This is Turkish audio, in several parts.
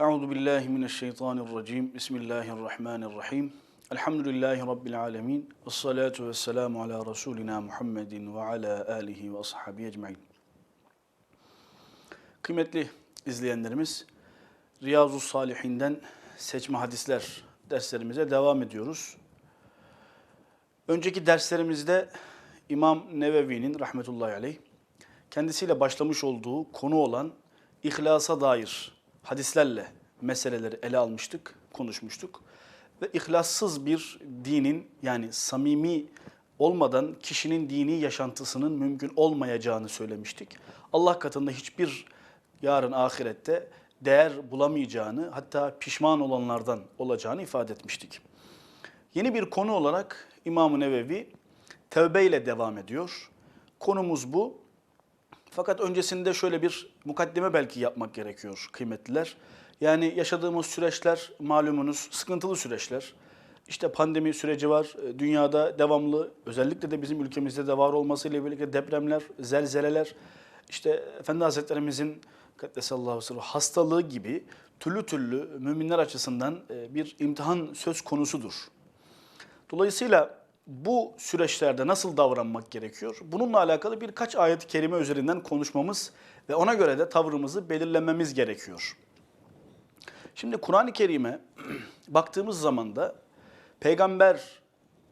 Euzu billahi mineşşeytanirracim. Bismillahirrahmanirrahim. Elhamdülillahi rabbil alamin. Ves salatu vesselamu ala rasulina Muhammedin ve ala alihi ve ashabihi ecmaîn. Kıymetli izleyenlerimiz, Riyazu Salihinden seçme hadisler derslerimize devam ediyoruz. Önceki derslerimizde İmam Nevevi'nin rahmetullahi aleyh kendisiyle başlamış olduğu konu olan ihlasa dair hadislerle meseleleri ele almıştık, konuşmuştuk. Ve ihlassız bir dinin yani samimi olmadan kişinin dini yaşantısının mümkün olmayacağını söylemiştik. Allah katında hiçbir yarın ahirette değer bulamayacağını hatta pişman olanlardan olacağını ifade etmiştik. Yeni bir konu olarak İmam-ı Nevevi tevbe ile devam ediyor. Konumuz bu. Fakat öncesinde şöyle bir mukaddime belki yapmak gerekiyor kıymetliler. Yani yaşadığımız süreçler malumunuz sıkıntılı süreçler. İşte pandemi süreci var. Dünyada devamlı özellikle de bizim ülkemizde de var olmasıyla birlikte depremler, zelzeleler, işte Efendi Hazretlerimizin Kaddesallahu hastalığı gibi türlü türlü müminler açısından e, bir imtihan söz konusudur. Dolayısıyla bu süreçlerde nasıl davranmak gerekiyor? Bununla alakalı birkaç ayet-i kerime üzerinden konuşmamız ve ona göre de tavrımızı belirlememiz gerekiyor. Şimdi Kur'an-ı Kerim'e baktığımız zaman da peygamber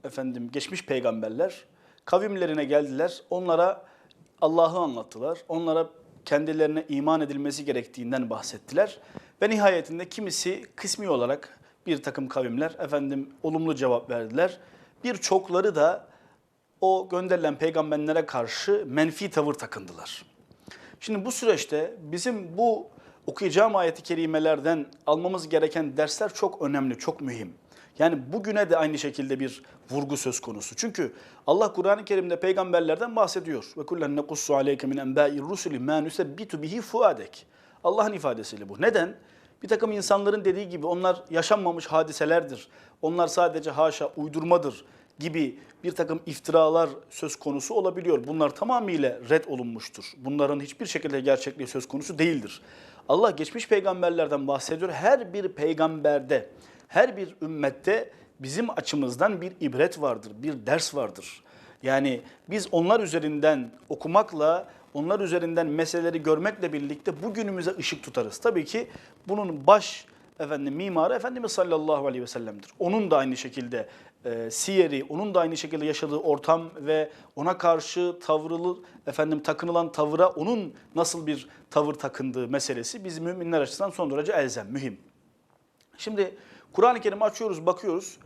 efendim geçmiş peygamberler kavimlerine geldiler. Onlara Allah'ı anlattılar. Onlara kendilerine iman edilmesi gerektiğinden bahsettiler. Ve nihayetinde kimisi kısmi olarak bir takım kavimler efendim olumlu cevap verdiler. Birçokları da o gönderilen peygamberlere karşı menfi tavır takındılar. Şimdi bu süreçte bizim bu okuyacağım ayeti kerimelerden almamız gereken dersler çok önemli, çok mühim. Yani bugüne de aynı şekilde bir vurgu söz konusu. Çünkü Allah Kur'an-ı Kerim'de peygamberlerden bahsediyor. Ve kullen nekussu aleyke min enbâir rusuli mâ nusebbitu bihi fuadek. Allah'ın ifadesiyle bu. Neden? Bir takım insanların dediği gibi onlar yaşanmamış hadiselerdir. Onlar sadece haşa uydurmadır gibi bir takım iftiralar söz konusu olabiliyor. Bunlar tamamıyla red olunmuştur. Bunların hiçbir şekilde gerçekliği söz konusu değildir. Allah geçmiş peygamberlerden bahsediyor. Her bir peygamberde, her bir ümmette bizim açımızdan bir ibret vardır, bir ders vardır. Yani biz onlar üzerinden okumakla, onlar üzerinden meseleleri görmekle birlikte bugünümüze ışık tutarız. Tabii ki bunun baş efendim mimarı Efendimiz sallallahu aleyhi ve sellem'dir. Onun da aynı şekilde e, siyeri, onun da aynı şekilde yaşadığı ortam ve ona karşı tavrılı efendim takınılan tavıra onun nasıl bir tavır takındığı meselesi biz müminler açısından son derece elzem, mühim. Şimdi Kur'an-ı Kerim'i açıyoruz, bakıyoruz.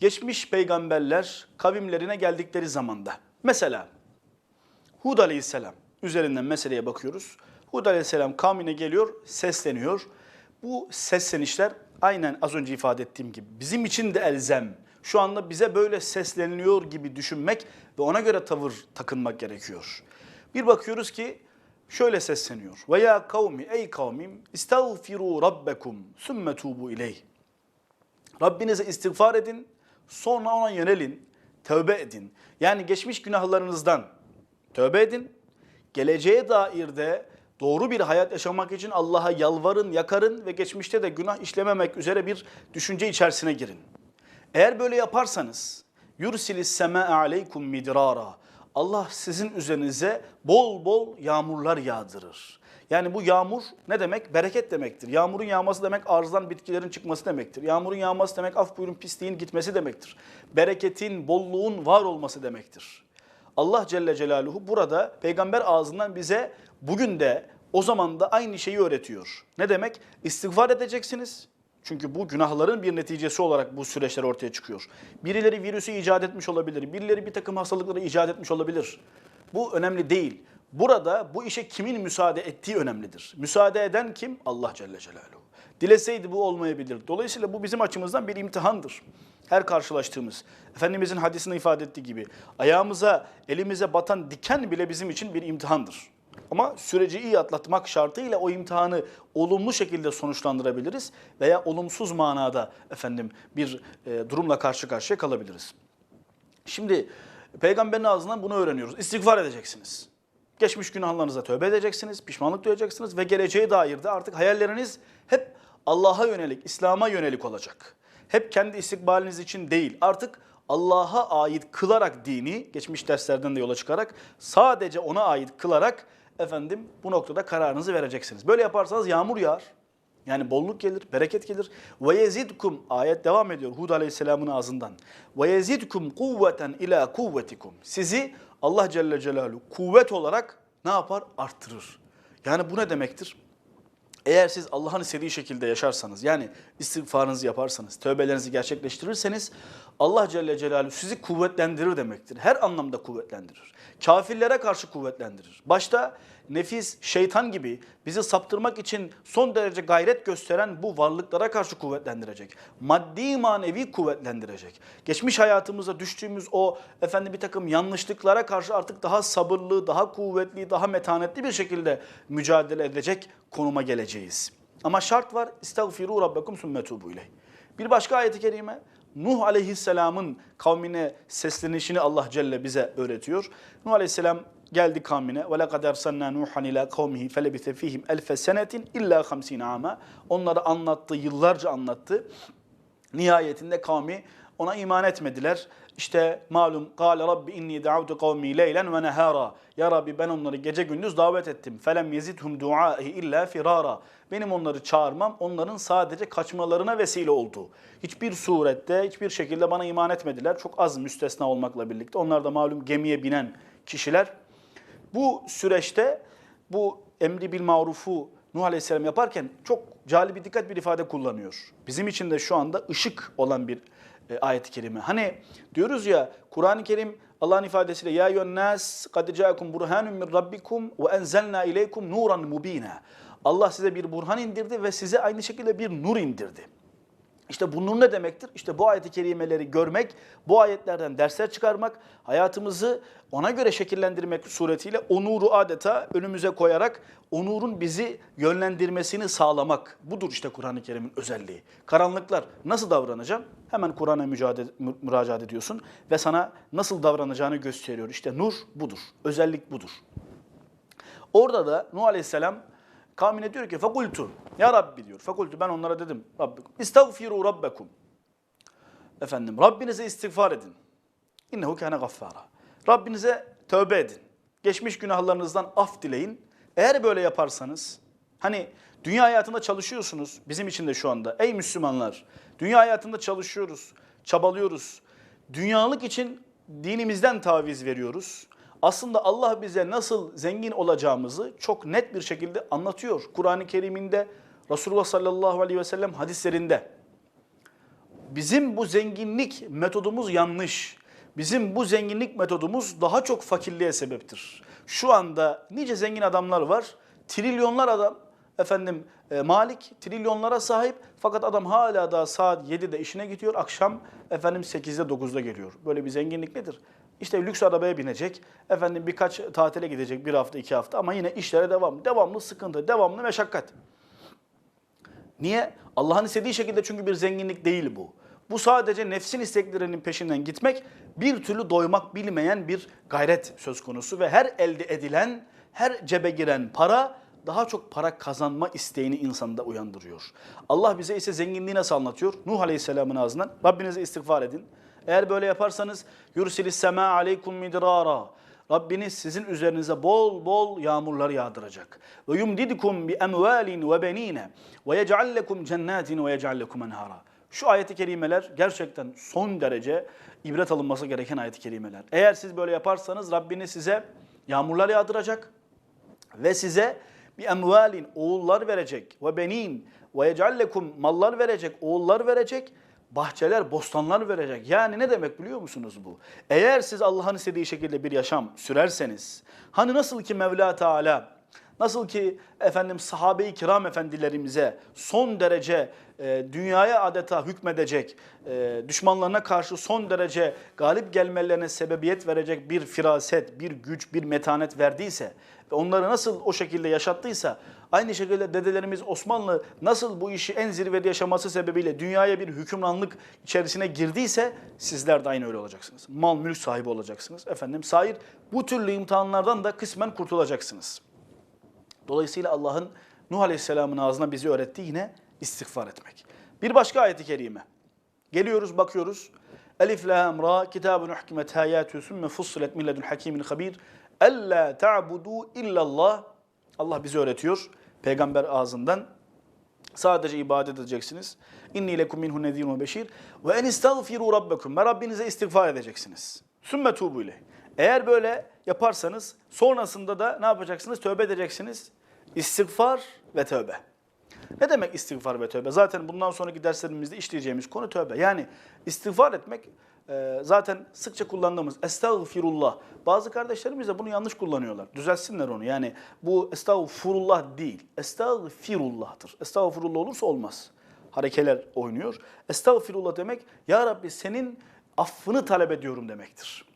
Geçmiş peygamberler kavimlerine geldikleri zamanda. Mesela Hud aleyhisselam üzerinden meseleye bakıyoruz. Hud aleyhisselam kavmine geliyor, sesleniyor. Bu seslenişler aynen az önce ifade ettiğim gibi bizim için de elzem. Şu anda bize böyle sesleniliyor gibi düşünmek ve ona göre tavır takınmak gerekiyor. Bir bakıyoruz ki şöyle sesleniyor. Ve ya kavmi ey kavmim istağfiru rabbekum sümme tubu ileyh. Rabbinize istiğfar edin, sonra ona yönelin, tövbe edin. Yani geçmiş günahlarınızdan tövbe edin. Geleceğe dair de doğru bir hayat yaşamak için Allah'a yalvarın, yakarın ve geçmişte de günah işlememek üzere bir düşünce içerisine girin. Eğer böyle yaparsanız yursilis sema aleykum midrara. Allah sizin üzerinize bol bol yağmurlar yağdırır. Yani bu yağmur ne demek? Bereket demektir. Yağmurun yağması demek arzdan bitkilerin çıkması demektir. Yağmurun yağması demek af buyurun pisliğin gitmesi demektir. Bereketin, bolluğun var olması demektir. Allah Celle Celaluhu burada peygamber ağzından bize bugün de o zaman da aynı şeyi öğretiyor. Ne demek? İstiğfar edeceksiniz. Çünkü bu günahların bir neticesi olarak bu süreçler ortaya çıkıyor. Birileri virüsü icat etmiş olabilir, birileri bir takım hastalıkları icat etmiş olabilir. Bu önemli değil. Burada bu işe kimin müsaade ettiği önemlidir. Müsaade eden kim? Allah Celle Celaluhu. Dileseydi bu olmayabilir. Dolayısıyla bu bizim açımızdan bir imtihandır. Her karşılaştığımız, Efendimizin hadisinde ifade ettiği gibi ayağımıza, elimize batan diken bile bizim için bir imtihandır. Ama süreci iyi atlatmak şartıyla o imtihanı olumlu şekilde sonuçlandırabiliriz veya olumsuz manada efendim bir e, durumla karşı karşıya kalabiliriz. Şimdi peygamberin ağzından bunu öğreniyoruz. İstiğfar edeceksiniz. Geçmiş günahlarınıza tövbe edeceksiniz, pişmanlık duyacaksınız ve geleceğe dair de artık hayalleriniz hep Allah'a yönelik, İslam'a yönelik olacak. Hep kendi istikbaliniz için değil. Artık Allah'a ait kılarak dini, geçmiş derslerden de yola çıkarak sadece ona ait kılarak efendim bu noktada kararınızı vereceksiniz. Böyle yaparsanız yağmur yağar. Yani bolluk gelir, bereket gelir. Ve yezidkum ayet devam ediyor Hud Aleyhisselam'ın ağzından. Ve yezidkum kuvveten ila kuvvetikum. Sizi Allah Celle Celaluhu kuvvet olarak ne yapar? Arttırır. Yani bu ne demektir? Eğer siz Allah'ın istediği şekilde yaşarsanız, yani istiğfarınızı yaparsanız, tövbelerinizi gerçekleştirirseniz Allah Celle Celaluhu sizi kuvvetlendirir demektir. Her anlamda kuvvetlendirir. Kafirlere karşı kuvvetlendirir. Başta nefis, şeytan gibi bizi saptırmak için son derece gayret gösteren bu varlıklara karşı kuvvetlendirecek. Maddi manevi kuvvetlendirecek. Geçmiş hayatımıza düştüğümüz o efendim bir takım yanlışlıklara karşı artık daha sabırlı, daha kuvvetli, daha metanetli bir şekilde mücadele edecek konuma geleceğiz. Ama şart var. İstagfiru rabbekum sümme ileyh. Bir başka ayeti kerime Nuh aleyhisselamın kavmine seslenişini Allah Celle bize öğretiyor. Nuh aleyhisselam geldi kavmine. Ve lekad ersalna Nuhan ila kavmihi felebise fihim elfe senetin illa 50 ama. Onları anlattı, yıllarca anlattı. Nihayetinde kavmi ona iman etmediler. İşte malum rabbi inni da'avtu kavmi leylen ve nehara. Ya Rabbi ben onları gece gündüz davet ettim. Felem yezidhum du'ahi illa firara. Benim onları çağırmam onların sadece kaçmalarına vesile oldu. Hiçbir surette, hiçbir şekilde bana iman etmediler. Çok az müstesna olmakla birlikte. Onlar da malum gemiye binen kişiler. Bu süreçte bu emri bil marufu Nuh Aleyhisselam yaparken çok cali bir dikkat bir ifade kullanıyor. Bizim için de şu anda ışık olan bir e, ayet-i kerime. Hani diyoruz ya Kur'an-ı Kerim Allah'ın ifadesiyle ya yönnas kad ca'akum burhanun min rabbikum ve enzelna ileykum nuran mubina. Allah size bir burhan indirdi ve size aynı şekilde bir nur indirdi. İşte bu nur ne demektir? İşte bu ayet-i kerimeleri görmek, bu ayetlerden dersler çıkarmak, hayatımızı ona göre şekillendirmek suretiyle o nuru adeta önümüze koyarak o nurun bizi yönlendirmesini sağlamak. Budur işte Kur'an-ı Kerim'in özelliği. Karanlıklar nasıl davranacağım? Hemen Kur'an'a müracaat ediyorsun ve sana nasıl davranacağını gösteriyor. İşte nur budur, özellik budur. Orada da Nuh Aleyhisselam kavmine diyor ki fakultu ya Rabbi diyor. Fakultu ben onlara dedim Rabbikum istagfiru rabbekum. Efendim Rabbinize istiğfar edin. İnnehu kâne gaffara. Rabbinize tövbe edin. Geçmiş günahlarınızdan af dileyin. Eğer böyle yaparsanız hani dünya hayatında çalışıyorsunuz bizim için de şu anda. Ey Müslümanlar dünya hayatında çalışıyoruz, çabalıyoruz. Dünyalık için dinimizden taviz veriyoruz. Aslında Allah bize nasıl zengin olacağımızı çok net bir şekilde anlatıyor. Kur'an-ı Kerim'inde, Resulullah sallallahu aleyhi ve sellem hadislerinde. Bizim bu zenginlik metodumuz yanlış. Bizim bu zenginlik metodumuz daha çok fakirliğe sebeptir. Şu anda nice zengin adamlar var. Trilyonlar adam efendim e, malik trilyonlara sahip fakat adam hala daha saat 7'de işine gidiyor. Akşam efendim 8'de 9'da geliyor. Böyle bir zenginlik nedir? İşte lüks arabaya binecek. Efendim birkaç tatile gidecek bir hafta iki hafta ama yine işlere devam. Devamlı sıkıntı, devamlı meşakkat. Niye? Allah'ın istediği şekilde çünkü bir zenginlik değil bu. Bu sadece nefsin isteklerinin peşinden gitmek, bir türlü doymak bilmeyen bir gayret söz konusu ve her elde edilen, her cebe giren para daha çok para kazanma isteğini insanda uyandırıyor. Allah bize ise zenginliği nasıl anlatıyor? Nuh Aleyhisselam'ın ağzından Rabbinize istiğfar edin. Eğer böyle yaparsanız yursilis sema aleykum midrara. Rabbiniz sizin üzerinize bol bol yağmurlar yağdıracak. Ve yumdidukum bi emvalin ve benine ve yec'al lekum cennetin ve yec'al lekum enhara. Şu ayeti kerimeler gerçekten son derece ibret alınması gereken ayeti kerimeler. Eğer siz böyle yaparsanız Rabbiniz size yağmurlar yağdıracak ve size bir emvalin oğullar verecek ve benin ve yecallekum mallar verecek, oğullar verecek, bahçeler, bostanlar verecek. Yani ne demek biliyor musunuz bu? Eğer siz Allah'ın istediği şekilde bir yaşam sürerseniz, hani nasıl ki Mevla Teala Nasıl ki efendim sahabe-i kiram efendilerimize son derece e, dünyaya adeta hükmedecek, e, düşmanlarına karşı son derece galip gelmelerine sebebiyet verecek bir firaset, bir güç, bir metanet verdiyse ve onları nasıl o şekilde yaşattıysa aynı şekilde dedelerimiz Osmanlı nasıl bu işi en zirvede yaşaması sebebiyle dünyaya bir hükümranlık içerisine girdiyse sizler de aynı öyle olacaksınız. Mal mülk sahibi olacaksınız. Efendim sair bu türlü imtihanlardan da kısmen kurtulacaksınız. Dolayısıyla Allah'ın Nuh Aleyhisselam'ın ağzına bizi öğrettiği yine istiğfar etmek. Bir başka ayeti kerime. Geliyoruz bakıyoruz. Elif lam ra kitabun uhkimet ayatu sümme fussilet min ledun hakimin habir. Ella ta'budu illallah. Allah bize öğretiyor peygamber ağzından. Sadece ibadet edeceksiniz. İnni lekum minhu nezirun ve beşir. Ve en istagfiru rabbekum. Ve Rabbinize istiğfar edeceksiniz. Sümme tubu ileyh. Eğer böyle yaparsanız sonrasında da ne yapacaksınız? Tövbe edeceksiniz. İstiğfar ve tövbe. Ne demek istiğfar ve tövbe? Zaten bundan sonraki derslerimizde işleyeceğimiz konu tövbe. Yani istiğfar etmek e, zaten sıkça kullandığımız estağfirullah. Bazı kardeşlerimiz de bunu yanlış kullanıyorlar. Düzelsinler onu. Yani bu estağfurullah değil. Estağfirullah'tır. Estağfirullah olursa olmaz. Harekeler oynuyor. Estağfirullah demek ya Rabbi senin affını talep ediyorum demektir.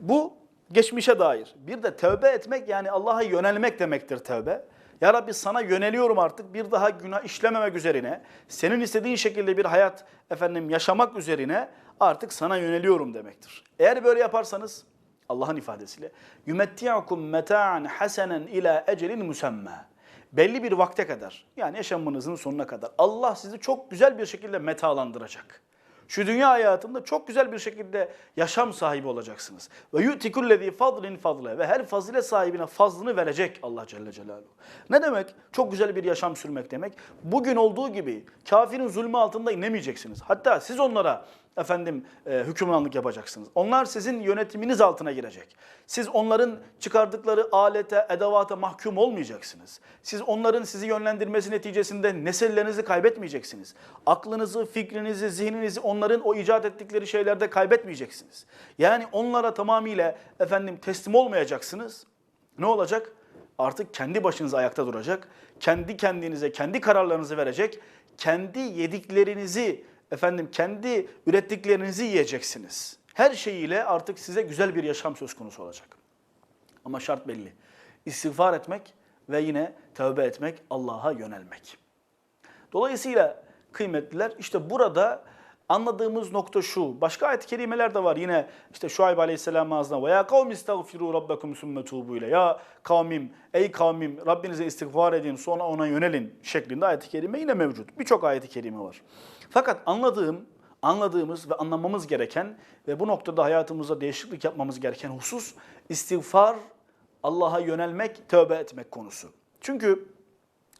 Bu geçmişe dair. Bir de tövbe etmek yani Allah'a yönelmek demektir tövbe. Ya Rabbi sana yöneliyorum artık bir daha günah işlememek üzerine, senin istediğin şekilde bir hayat efendim yaşamak üzerine artık sana yöneliyorum demektir. Eğer böyle yaparsanız Allah'ın ifadesiyle yumetti'ukum meta'an hasenen ila ecelin musamma. Belli bir vakte kadar yani yaşamınızın sonuna kadar Allah sizi çok güzel bir şekilde metalandıracak. Şu dünya hayatında çok güzel bir şekilde yaşam sahibi olacaksınız. Ve yu'tikullezî fadlin fadle ve her fazile sahibine fazlını verecek Allah Celle Celaluhu. Ne demek? Çok güzel bir yaşam sürmek demek. Bugün olduğu gibi kafirin zulmü altında inemeyeceksiniz. Hatta siz onlara efendim e, hükümranlık yapacaksınız. Onlar sizin yönetiminiz altına girecek. Siz onların çıkardıkları alete, edavata mahkum olmayacaksınız. Siz onların sizi yönlendirmesi neticesinde nesillerinizi kaybetmeyeceksiniz. Aklınızı, fikrinizi, zihninizi onların o icat ettikleri şeylerde kaybetmeyeceksiniz. Yani onlara tamamıyla efendim teslim olmayacaksınız. Ne olacak? Artık kendi başınıza ayakta duracak. Kendi kendinize, kendi kararlarınızı verecek. Kendi yediklerinizi efendim kendi ürettiklerinizi yiyeceksiniz. Her şeyiyle artık size güzel bir yaşam söz konusu olacak. Ama şart belli. İstiğfar etmek ve yine tövbe etmek, Allah'a yönelmek. Dolayısıyla kıymetliler işte burada anladığımız nokta şu. Başka ayet-i kerimeler de var. Yine işte Şuayb Aleyhisselam ağzına ve ya kavmi istagfiru rabbakum sümme tubu ile. Ya kavmim, ey kavmim Rabbinize istiğfar edin sonra ona yönelin şeklinde ayet-i kerime yine mevcut. Birçok ayet-i kerime var. Fakat anladığım, anladığımız ve anlamamız gereken ve bu noktada hayatımızda değişiklik yapmamız gereken husus istiğfar, Allah'a yönelmek, tövbe etmek konusu. Çünkü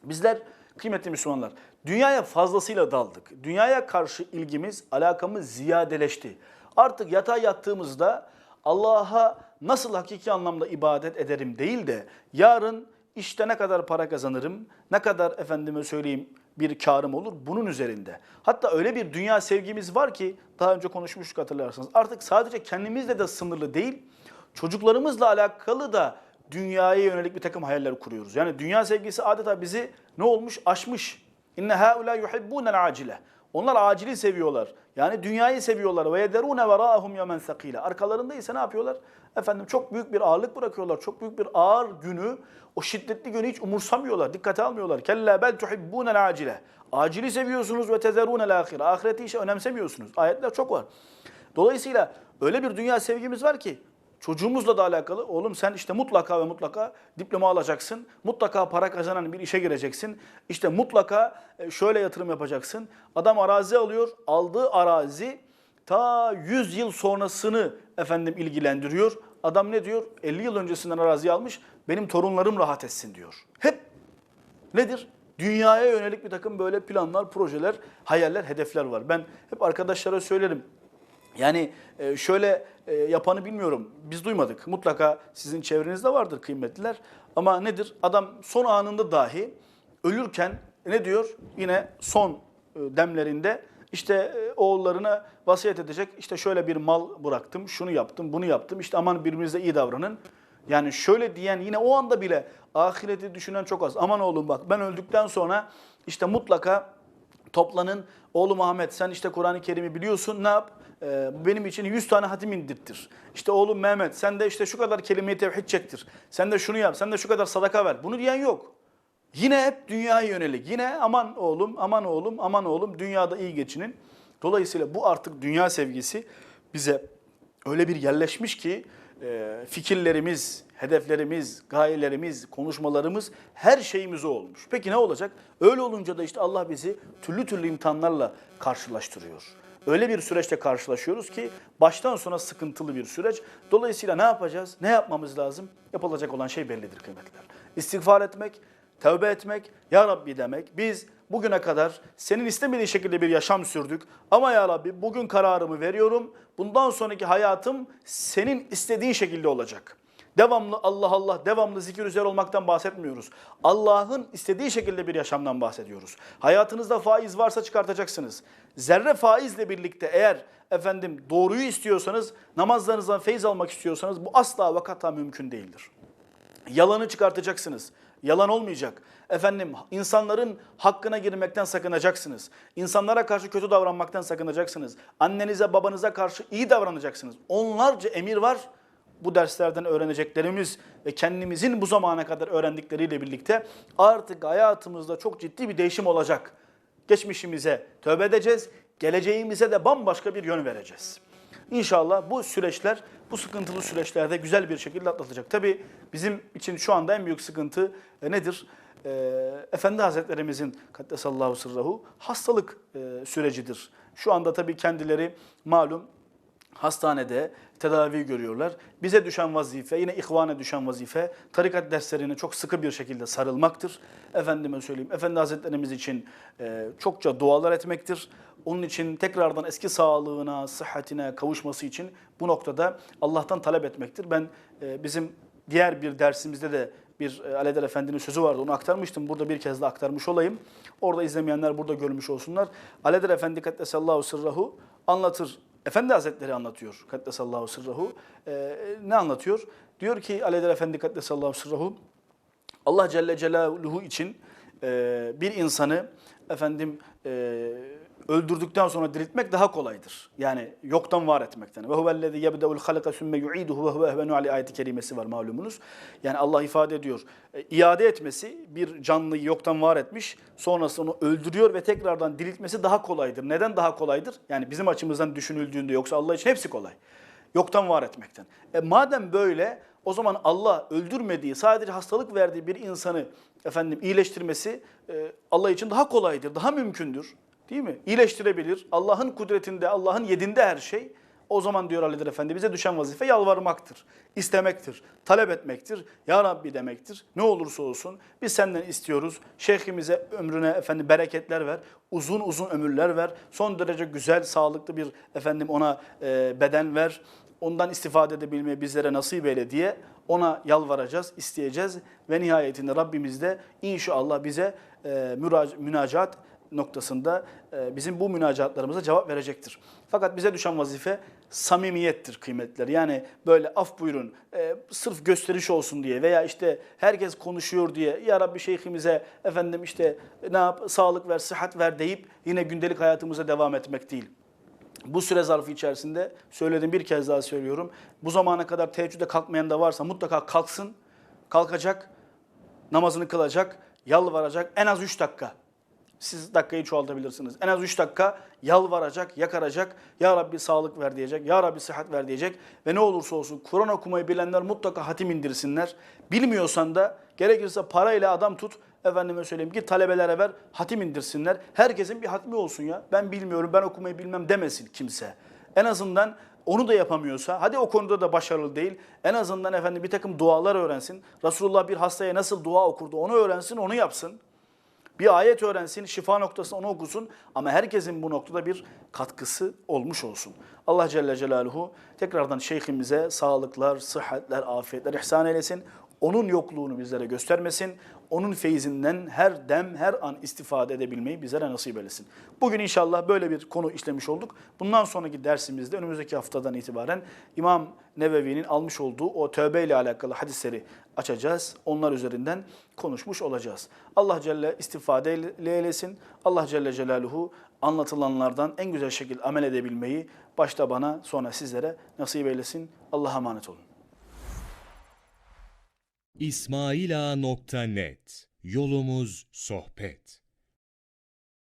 bizler kıymetli Müslümanlar dünyaya fazlasıyla daldık. Dünyaya karşı ilgimiz, alakamız ziyadeleşti. Artık yatağa yattığımızda Allah'a nasıl hakiki anlamda ibadet ederim değil de yarın işte ne kadar para kazanırım, ne kadar efendime söyleyeyim bir karım olur bunun üzerinde. Hatta öyle bir dünya sevgimiz var ki daha önce konuşmuştuk hatırlarsınız. Artık sadece kendimizle de sınırlı değil, çocuklarımızla alakalı da dünyaya yönelik bir takım hayaller kuruyoruz. Yani dünya sevgisi adeta bizi ne olmuş? Aşmış. İnne haula yuhibbunel acile. Onlar acili seviyorlar. Yani dünyayı seviyorlar. Ve yederune verahum yemen sakile. Arkalarında ise ne yapıyorlar? Efendim çok büyük bir ağırlık bırakıyorlar. Çok büyük bir ağır günü, o şiddetli günü hiç umursamıyorlar. Dikkate almıyorlar. Kella bel tuhibbunel acile. Acili seviyorsunuz ve tezerunel ahire. Ahireti işe önemsemiyorsunuz. Ayetler çok var. Dolayısıyla öyle bir dünya sevgimiz var ki Çocuğumuzla da alakalı. Oğlum sen işte mutlaka ve mutlaka diploma alacaksın. Mutlaka para kazanan bir işe gireceksin. İşte mutlaka e, şöyle yatırım yapacaksın. Adam arazi alıyor. Aldığı arazi ta 100 yıl sonrasını efendim ilgilendiriyor. Adam ne diyor? 50 yıl öncesinden arazi almış. Benim torunlarım rahat etsin diyor. Hep nedir? Dünyaya yönelik bir takım böyle planlar, projeler, hayaller, hedefler var. Ben hep arkadaşlara söylerim. Yani e, şöyle e, yapanı bilmiyorum. Biz duymadık. Mutlaka sizin çevrenizde vardır kıymetliler. Ama nedir? Adam son anında dahi ölürken ne diyor? Yine son e, demlerinde işte oğullarına vasiyet edecek. İşte şöyle bir mal bıraktım, şunu yaptım, bunu yaptım. İşte aman birbirinize iyi davranın. Yani şöyle diyen yine o anda bile ahireti düşünen çok az. Aman oğlum bak ben öldükten sonra işte mutlaka toplanın. Oğlum Ahmet sen işte Kur'an-ı Kerim'i biliyorsun ne yap? Ee, benim için 100 tane hatim indirttir. İşte oğlum Mehmet sen de işte şu kadar kelime-i tevhid çektir. Sen de şunu yap, sen de şu kadar sadaka ver. Bunu diyen yok. Yine hep dünyaya yönelik. Yine aman oğlum, aman oğlum, aman oğlum dünyada iyi geçinin. Dolayısıyla bu artık dünya sevgisi bize öyle bir yerleşmiş ki e, fikirlerimiz, hedeflerimiz, gayelerimiz, konuşmalarımız her şeyimiz o olmuş. Peki ne olacak? Öyle olunca da işte Allah bizi türlü türlü imtihanlarla karşılaştırıyor. Öyle bir süreçte karşılaşıyoruz ki baştan sona sıkıntılı bir süreç. Dolayısıyla ne yapacağız? Ne yapmamız lazım? Yapılacak olan şey bellidir kıymetliler. İstiğfar etmek, tövbe etmek, Ya Rabbi demek. Biz bugüne kadar senin istemediğin şekilde bir yaşam sürdük. Ama Ya Rabbi bugün kararımı veriyorum. Bundan sonraki hayatım senin istediğin şekilde olacak. Devamlı Allah Allah, devamlı zikir üzere olmaktan bahsetmiyoruz. Allah'ın istediği şekilde bir yaşamdan bahsediyoruz. Hayatınızda faiz varsa çıkartacaksınız. Zerre faizle birlikte eğer efendim doğruyu istiyorsanız, namazlarınızdan feyiz almak istiyorsanız bu asla ve kata mümkün değildir. Yalanı çıkartacaksınız. Yalan olmayacak. Efendim insanların hakkına girmekten sakınacaksınız. İnsanlara karşı kötü davranmaktan sakınacaksınız. Annenize babanıza karşı iyi davranacaksınız. Onlarca emir var. Bu derslerden öğreneceklerimiz ve kendimizin bu zamana kadar öğrendikleriyle birlikte artık hayatımızda çok ciddi bir değişim olacak. Geçmişimize tövbe edeceğiz, geleceğimize de bambaşka bir yön vereceğiz. İnşallah bu süreçler, bu sıkıntılı süreçlerde güzel bir şekilde atlatacak. Tabii bizim için şu anda en büyük sıkıntı e, nedir? E, Efendi Hazretlerimizin Kaddesallahu sırrahu hastalık e, sürecidir. Şu anda tabii kendileri malum hastanede tedavi görüyorlar. Bize düşen vazife, yine ihvana düşen vazife, tarikat derslerine çok sıkı bir şekilde sarılmaktır. Efendime söyleyeyim, Efendi Hazretlerimiz için e, çokça dualar etmektir. Onun için tekrardan eski sağlığına, sıhhatine kavuşması için bu noktada Allah'tan talep etmektir. Ben e, bizim diğer bir dersimizde de bir e, Aleder Efendi'nin sözü vardı. Onu aktarmıştım. Burada bir kez de aktarmış olayım. Orada izlemeyenler burada görmüş olsunlar. Aleder Efendi Kaddesallahu sırrahu anlatır. Efendi Hazretleri anlatıyor. Kaddesallahu sırrahu. Ee, ne anlatıyor? Diyor ki Aleder Efendi Kaddesallahu sırrahu Allah Celle Celaluhu için e, bir insanı efendim e, öldürdükten sonra diriltmek daha kolaydır. Yani yoktan var etmekten. Ve huvellezî yebdeul halika sümme yu'iduhu ve huve ehvenu ali ayeti kerimesi var malumunuz. Yani Allah ifade ediyor. E, iade etmesi bir canlıyı yoktan var etmiş. Sonrasında onu öldürüyor ve tekrardan diriltmesi daha kolaydır. Neden daha kolaydır? Yani bizim açımızdan düşünüldüğünde yoksa Allah için hepsi kolay. Yoktan var etmekten. E madem böyle o zaman Allah öldürmediği, sadece hastalık verdiği bir insanı efendim iyileştirmesi e, Allah için daha kolaydır, daha mümkündür. Değil mi? İyileştirebilir. Allah'ın kudretinde, Allah'ın yedinde her şey. O zaman diyor Ali'dir Efendi bize düşen vazife yalvarmaktır, istemektir, talep etmektir. Ya Rabbi demektir. Ne olursa olsun biz senden istiyoruz. Şeyhimize ömrüne efendim bereketler ver. Uzun uzun ömürler ver. Son derece güzel, sağlıklı bir efendim ona e, beden ver. Ondan istifade edebilmeyi bizlere nasip eyle diye ona yalvaracağız, isteyeceğiz ve nihayetinde Rabbimiz de inşallah bize e, münacat noktasında e, bizim bu münacatlarımıza cevap verecektir. Fakat bize düşen vazife samimiyettir kıymetler. Yani böyle af buyurun e, sırf gösteriş olsun diye veya işte herkes konuşuyor diye ya Rabbi şeyhimize efendim işte ne yap sağlık ver, sıhhat ver deyip yine gündelik hayatımıza devam etmek değil. Bu süre zarfı içerisinde söyledim bir kez daha söylüyorum. Bu zamana kadar teheccüde kalkmayan da varsa mutlaka kalksın, kalkacak, namazını kılacak, yalvaracak en az 3 dakika. Siz dakikayı çoğaltabilirsiniz. En az 3 dakika yalvaracak, yakaracak. Ya Rabbi sağlık ver diyecek. Ya Rabbi sıhhat ver diyecek. Ve ne olursa olsun Kur'an okumayı bilenler mutlaka hatim indirsinler. Bilmiyorsan da gerekirse parayla adam tut. Efendime söyleyeyim git talebelere ver hatim indirsinler. Herkesin bir hatmi olsun ya. Ben bilmiyorum ben okumayı bilmem demesin kimse. En azından onu da yapamıyorsa, hadi o konuda da başarılı değil, en azından efendim bir takım dualar öğrensin. Resulullah bir hastaya nasıl dua okurdu onu öğrensin, onu yapsın. Bir ayet öğrensin, şifa noktasında onu okusun ama herkesin bu noktada bir katkısı olmuş olsun. Allah Celle Celaluhu tekrardan şeyhimize sağlıklar, sıhhatler, afiyetler ihsan eylesin. Onun yokluğunu bizlere göstermesin. Onun feyzinden her dem, her an istifade edebilmeyi bizlere nasip eylesin. Bugün inşallah böyle bir konu işlemiş olduk. Bundan sonraki dersimizde önümüzdeki haftadan itibaren İmam Nevevi'nin almış olduğu o tövbe ile alakalı hadisleri açacağız. Onlar üzerinden konuşmuş olacağız. Allah Celle istifade eylesin. Allah Celle Celaluhu anlatılanlardan en güzel şekilde amel edebilmeyi başta bana sonra sizlere nasip eylesin. Allah'a emanet olun. İsmailağa.net Yolumuz sohbet.